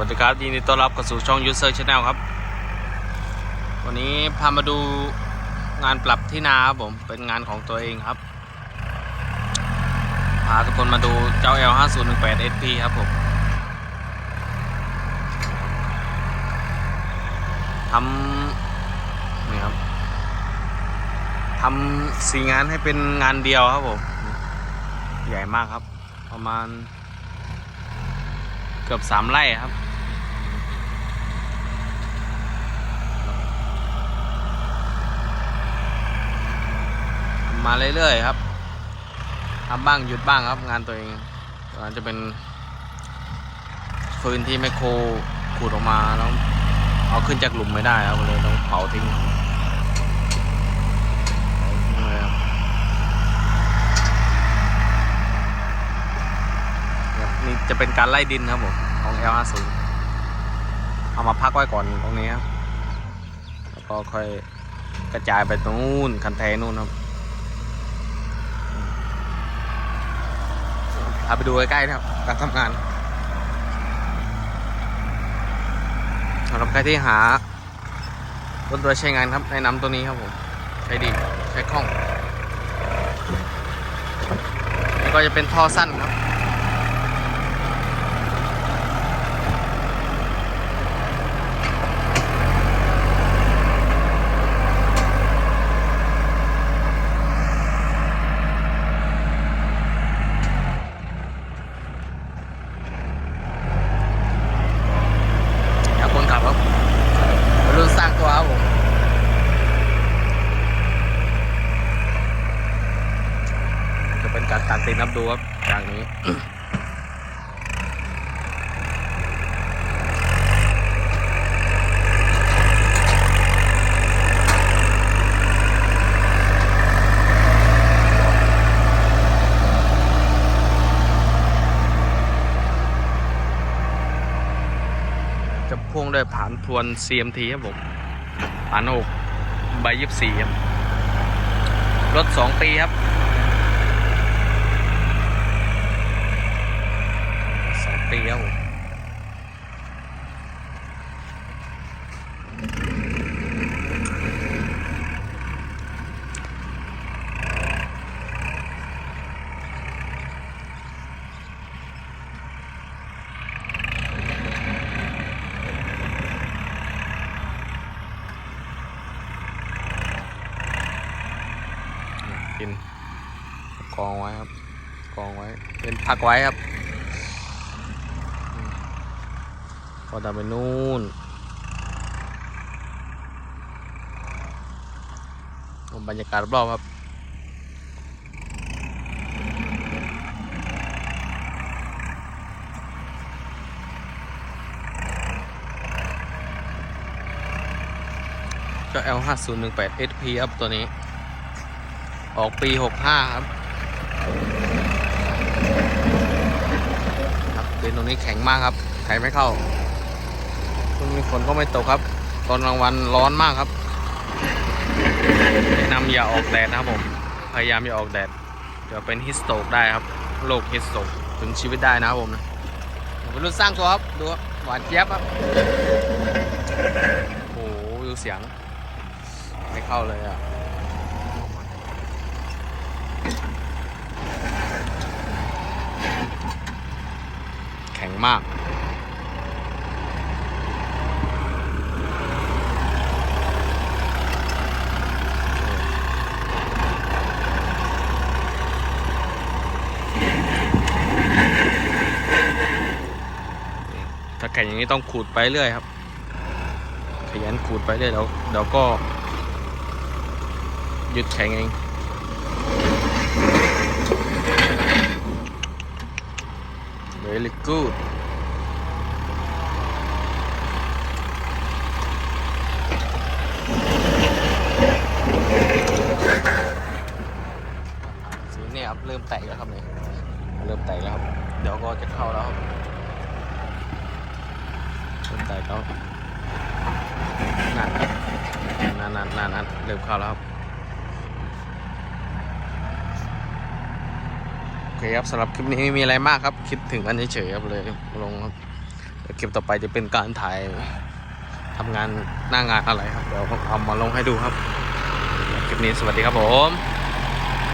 วัสดีครับยินดีต้อนรับเข้าสู่ช่อง User Channel ครับ วันนี้พามาดูงานปรับที่นาครับผมเป็นงานของตัวเองครับ พาทุกคนมาดูเจ้า L5018 SP ครับผมทำนี่ครับทำสีงานให้เป็นงานเดียวครับผมใหญ่มากครับ ประมาณเกือบสามไร่ครับ มาเรื่อยๆครับทำบ้างหยุดบ้างครับงานตัวเองตอนจะเป็นฟืนที่ไมโครขูดออกมาแล้วเอาขึ้นจากหลุมไม่ได้ครับเลยต้องเผาทิ้งนี่จะเป็นการไล่ดินครับผมของ L50 เอามาพักไว้ก่อนตรงนี้ครับแล้วก็ค่อยกระจายไปตรงนู้นคันแทนู่นครับ พาไปดูใกล้ๆนะครับ การทำงานสำหรับใครที่หารถโดยใช้งานครับแนะนำตัวนี้ครับผม ใช้ดี ใช้คล่องนี่ก็จะเป็นท่อสั้นครับ อยากคนขับครับวัยรุ่นสร้างตัวครับผม จะเป็นการตัดนับดูครับอย่างนี้จะพ่วงด้วยผ่านทวน CMT ครับผมผานหกใบยี่สี่ครับ รถสองปีครับสอง ปีครับผมกินกองไว้ครับ กองไว้ เป็นพักไว้ครับอืม ก็จะไปนู่นบรรยากาศรอบครับก็ L5018 SP ครับตัวนี้ ออกปี 65 ครับ ครับเดินตรงนี้แข็งมากครับไถไม่เข้า ช่วงนี้ฝนก็ไม่ตกครับ ตอนกลางวันร้อนมากครับแนะนำอย่าออกแดดนะครับผม พยายามอย่าออกแดด เดี๋ยวเป็นฮิสโตกได้ครับ โรคฮิสโตกถึงชีวิตได้นะครับผมนะเป็นรุ่นสร้างตัวครับ ดูครับ หวานเจี๊ยบครับ โอ้โหดูเสียง ไม่เข้าเลยอะแข็งมาก แข็งอย่างนี้ต้องขูดไปเรื่อยครับ ขยันขูดไปเรื่อยเดี๋ยวเดี๋ยวก็หยุดแข็งเอง very good สีเนี่ยครับเริ่มแตกแล้วครับเนี่ยเริ่มแตกแล้วครับ เดี๋ยวก็จะเข้าแล้วครับ เริ่มแตกแล้วนั่นนั่นนั่นนั่นนั่นเริ่มเข้าแล้วครับโอเคครับสำหรับคลิปนี้ไม่มีอะไรมากครับ คิดถึงกันเฉยๆครับเลยลงครับคลิปต่อไปจะเป็นการถ่ายทำงานหน้างานอะไรครับ เดี๋ยวเอามาลงให้ดูครับ คลิปนี้สวัสดีครับผม